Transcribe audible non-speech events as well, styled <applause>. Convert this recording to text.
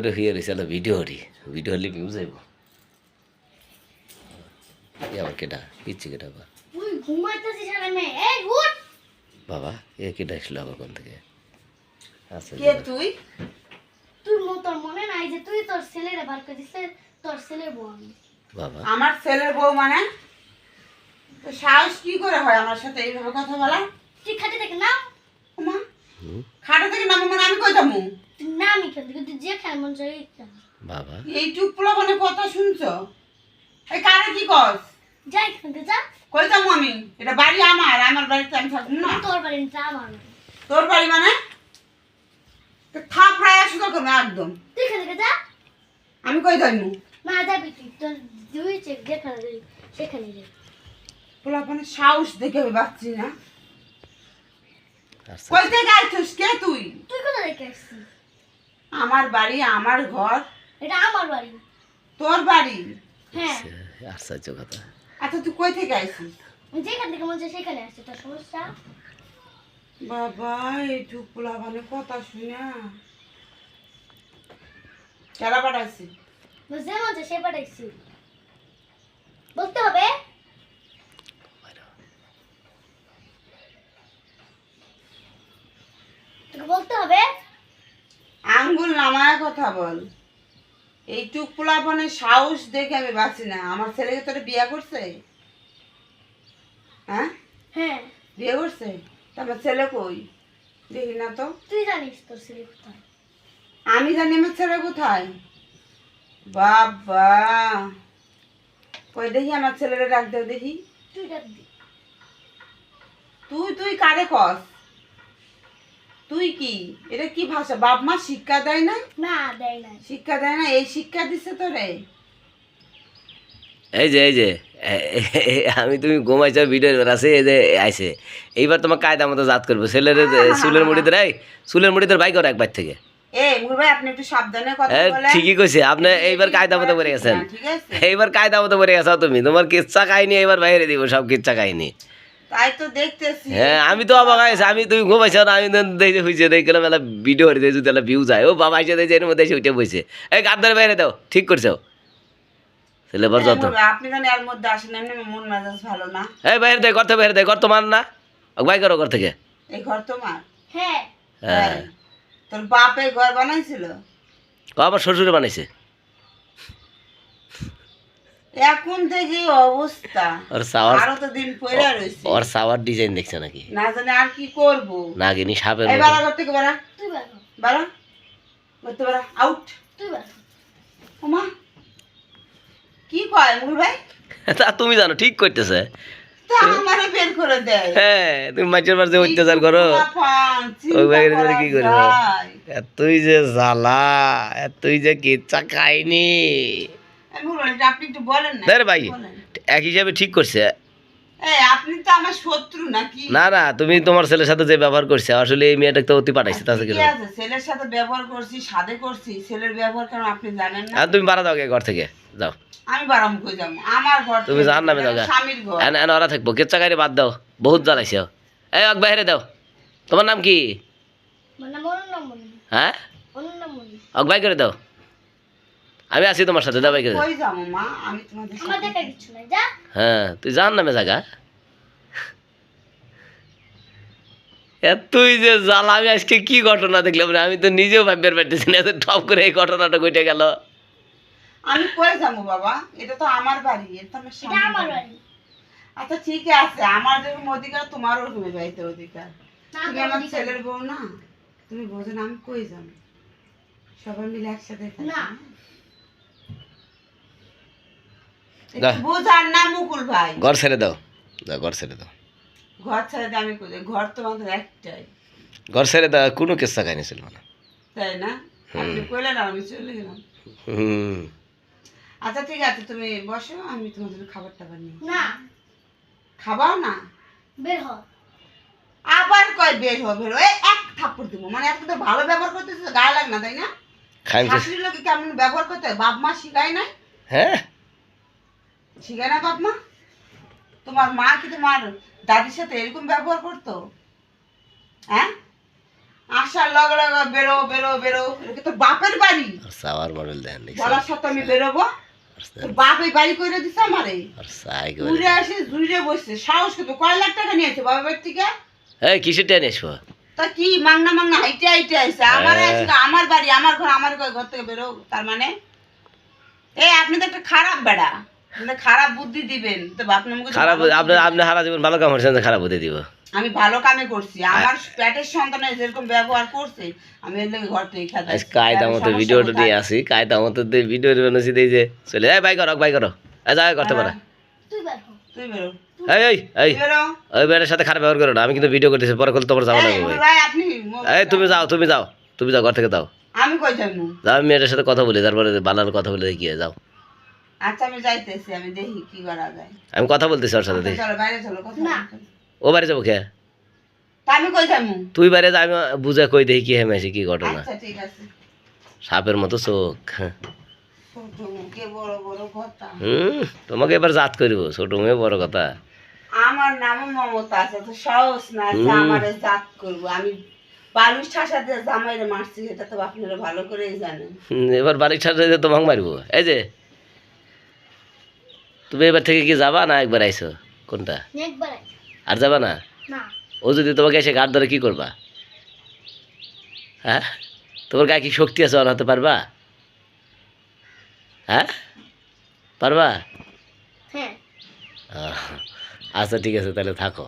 হয়ে রয়েছে একটা ভিডিও হরি ভিডিও হলে আবার কেটা পিচ্ছি কেটা আবার বাবা এ কেটা আসলো আবার কোন থেকে কে তুই তুই মো তোর মনে নাই যে তুই তোর ছেলেরে বার করে দিছে তোর ছেলের বউ আমি বাবা আমার ছেলের বউ মানে সাহস কি করে হয় আমার সাথে এইভাবে কথা বলা তুই খাটে থেকে নাম ওমা হুম, খাটা থেকে নামো মানে আমি কই যাব তুই নামই খেলতে কিন্তু যে খেলে মন চাই খেল। বাবা। এই টুকপুলা মানে কথা শুনছো? এই কারে কি কস? যাই খেলতে যা। কই আমি? এটা বাড়ি আমার আমার বাড়িতে আমি থাকব না। তোর বাড়ি আমার তোর বাড়ি মানে? তো থাপড়ায় আসো তো কোনো একদম। তুই খেলে যা। আমি কই যাইমু? না যাবি তুই তোর দুই চেক যেখানে যাবি সেখানে যাবি। পোলা মানে সাহস দেখে আমি পাচ্ছি না। কই থেকে আইছিস? কে তুই? তুই কোথা থেকে আসছিস? আমার বাড়ি আমার ঘর। এটা আমার বাড়ি। তোর বাড়ি? হ্যাঁ। আশ্চর্য কথা। আচ্ছা তুই কই থেকে আইছিস? যেখান থেকে মন সেখানে আসছে তোর সমস্যা? বাবা এই টুকপুলা মানে কথা শুনে। কেরা পাঠাইছি? যে মন সে পাঠাইছি। বলতে হবে? তোকে বলতে হবে? নামায় কথা বল। এই টুকপুলা মানে সাহস দেখে আমি বাঁচি না। আমার ছেলেকে তোরে বিয়ে করছে? হ্যাঁ? হ্যাঁ। বিয়ে করছে? আমার ছেলে কই? দেখি না তো। তুই জানিস তোর ছেলে কোথায়? আমি জানি আমার ছেলে কোথায়। বাবা। কই দেখি আমার ছেলেরা ডাক দেও দেখি। তুই ডাক দি। তুই তুই কারে কস। তুই কি? এটা কি ভাষা? বাপ মা শিক্ষা দেয় না না দেয় নাই। শিক্ষা দেয় না এই শিক্ষা দিছে তোরে? এই যে এই যে আমি তুমি ঘুমাইছ ভিডিও আছে এই যে আইছে। এইবার তোমার কায়দা মতো জাত করব। ছেলের চুলের মুড়ি ধরে চুলের মুড়ি ধরে বাই করো একবার থেকে। এ মুর ভাই আপনি একটু সাবধানে কথা হ্যাঁ ঠিকই কইছে। আপনি এইবার কায়দা মতো করে গেছেন। ঠিক আছে। এইবার কায়দা মতো করে গেছো তুমি। তোমার কিচ্ছা কাহিনী এবার বাইরে দিব সব কিচ্ছা কাহিনী। তাই তো দেখতেছি। হ্যাঁ আমি তো অবাক হয়েছে আমি তুমি ঘুমাইছো না আমি দেখে হয়েছে দেখলাম ভিডিও হয়ে যদি এলা ভিউ যায়। ও বাবা এসে দেখছে এর মধ্যে এসে উঠে বসে। এই গাদ ধরে বাইরে দাও ঠিক করছ? ছেলে বর এ, যত আপনি জানি এর মধ্যে আসেন এমনি মন মেজাজ ভালো না। এই বাইরে দে করতে বাইরে দে কর তোমার না? ও বাই করো ঘর থেকে। এই ঘর তোমার? হ্যাঁ। হ্যাঁ। তাই? তোর বাপে ঘর বানাইছিল? ও আমার শ্বশুরে বানাইছে। এখন থেকে অবস্থা। ওর সাওয়ার আরও তো দিন ওর সাওয়ার ডিজাইন দেখছে নাকি? না জানি আর কি করব। না গিনি সাপের করতে বাড়া। তুই বাড়া। বাড়া। আউট তুই ওমা কি কয় মুল ভাই? <laughs> তা তুমি জানো ঠিক করতেছে। তা আমারে বের করে দেয়। হ্যাঁ তুমি মাঝে অত্যাচার করো। ওই বাইরে দিলে কি করব? এতই যে জ্বালা এতই যে কিচ্ছা খাইনি। আমি বললাম, এটা আপনি একটু বলেন না দেখ ভাই এক হিসাবে ঠিক করছে। এই আপনি তো আমার শত্রু নাকি? না না তুমি তোমার ছেলের সাথে যে ব্যবহার করছে আসলে এই মেয়েটাকে তো অতি পাঠাইছে তাতে কি কিছু আছে ছেলের সাথে ব্যবহার করছি সাদে করছি ছেলের ব্যবহার কেন আপনি জানেন না? তুমি বাড়া দাও ঘর থেকে যাও। আমি বারাম কই যাব আমার ঘর তুমি থেকে, নামে এটা স্বামীর ঘর। এন এন ওরা থাকব কিচ্ছা খাইরে বাদ দাও বহুত জ্বালাইছে এই অক বাইরে দাও তোমার নাম কি? হ্যাঁ? অক বাই করে দাও। আমি আছি তোমার সাথে দাও বাই করে দাও কই যাব মা? আমি তোমাদের আমার সাথে দেখা কিছু নাই যা। হ্যাঁ তুই জান নামে জায়গা তুই যে জ্বালা আমি আজকে কি ঘটনা দেখলাম রে? আমি তো নিজেও ভাববার পারতেছি না এত টপ করে এই ঘটনাটা ঘটে গেল। আমি কই যাব বাবা? এটা তো আমার বাড়ি এটা আমার বাড়ি। আচ্ছা ঠিক আছে আমার যেরকম অধিকার তোমারও ওরকম বাড়িতে অধিকার। তুমি আমার ছেলের বউ না? তুমি বোঝো না আমি কই যাব? সবাই মিলে একসাথে না। না। একটু বোঝার না মুকুল ভাই। ঘর ছেড়ে দাও। দাও ঘর ছেড়ে দাও। ঘর ছেড়ে দিয়ে আমি কই ঘর তো আমাদের একটাই। ঘর ছেড়ে দাও কোনো কেসা খাইনি ছিল না। তাই না? আপনি কইলেন আমি চলে গেলাম। হুম। আচ্ছা ঠিক আছে তুমি বসো আমি তোমার জন্য খাবার টাবার নিই না। খাবাও না? বের হ আবার কয় বের হবে বের হো। এক থাপ্পড় দিব। মানে এত ভালো ব্যবহার করতেছে গায়ে লাগ না তাই না? শাশুড়ির লোকে কেমন ব্যবহার করতে হয়? বাপ মা শিখায় নাই? হ্যাঁ। শিখায় না বাপ মা তোমার মা কি তোমার দাদির সাথে এরকম ব্যবহার করতো? হ্যাঁ? আসার লগে লগে বেরো বেরো বেরো এটা তো বাপের বাড়ি? আর সাওয়ার মডেল দেন বলার সাথে আমি বেরোবো। তোর বাপ এই বাড়ি করে দিছে আমারে। উড়ে আসে জুড়ে বসছে সাহস কত? কয় লাখ টাকা নিয়েছে বাবার থেকে? এই কিসের টেন এসবো তা কি মাংনা মাংনা হাইটে হাইটে আইছে। আমার হ্যাঁ। আজকে আমার বাড়ি আমার ঘর আমার ঘর ঘর থেকে বেরো তার মানে? এই আপনি তো একটা খারাপ বেড়া। খারাপ বুদ্ধি দিবেন। তো বাপ নামকে খারাপ আপনি আপনি হারা জীবন ভালো কাম করছেন খারাপ হতে দিব। আমি ভালো কামে করছি। আমার পেটের সন্তানের যেরকম ব্যবহার করছে আমি এর ঘর থেকে খেতে আজ কায়দা মতো ভিডিওটা নিয়ে আসি কায়দা মতো ভিডিও যে চলে এই বাই করো বাই করো। এই যা করতে পারে। তুই বের তুই বেরো এই এই এই। ওই সাথে খারাপ ব্যবহার করো না আমি কিন্তু ভিডিও করতেছি পরে করলে তোমার যাব না ভাই ভাই আপনি এই তুমি যাও তুমি যাও তুমি যাও ঘর থেকে যাও। আমি কই যাব? যাও মেয়েটার সাথে কথা বলি তারপরে বালার কথা বলে দেখি যাও। আচ্ছা আমি যাইতেছি আমি দেখি কি করা যায়। আমি কথা বলতেছি ওর সাথে দেখি। চলো বাইরে চলো কথা না। ও বাড়ি যাব কে? আমি কই যাব? তুই বাইরে যা আমি বুঝে কই দেখি কি হেমেছি কি ঘটনা। আচ্ছা ঠিক আছে। সাপের মতো চোখ। ছোট মুখে বড় বড় কথা। হুম তোমাকে এবার জাত করিব ছোট মেয়ে বড় কথা। আমার নামও মমতা আছে তো সহজ না যে আমারে জাত করব। আমি বালুর ঠাসা দিয়ে জামাইরে মারছি এটা তো আপনারা ভালো করেই জানেন। হুম, এবার বাড়ির সাথে তোমাকে মারবো। এই যে তুমি এবার থেকে কি যাবা না একবার আইসো কোনটা? আর যাবা না? ও যদি তোমাকে এসে গাড় ধরে কি করবা? হ্যাঁ? তোমার গায়ে কি শক্তি আছে অনাতে পারবা? হ্যাঁ? পারবা? হ্যাঁ। আচ্ছা ঠিক আছে তাহলে থাকো।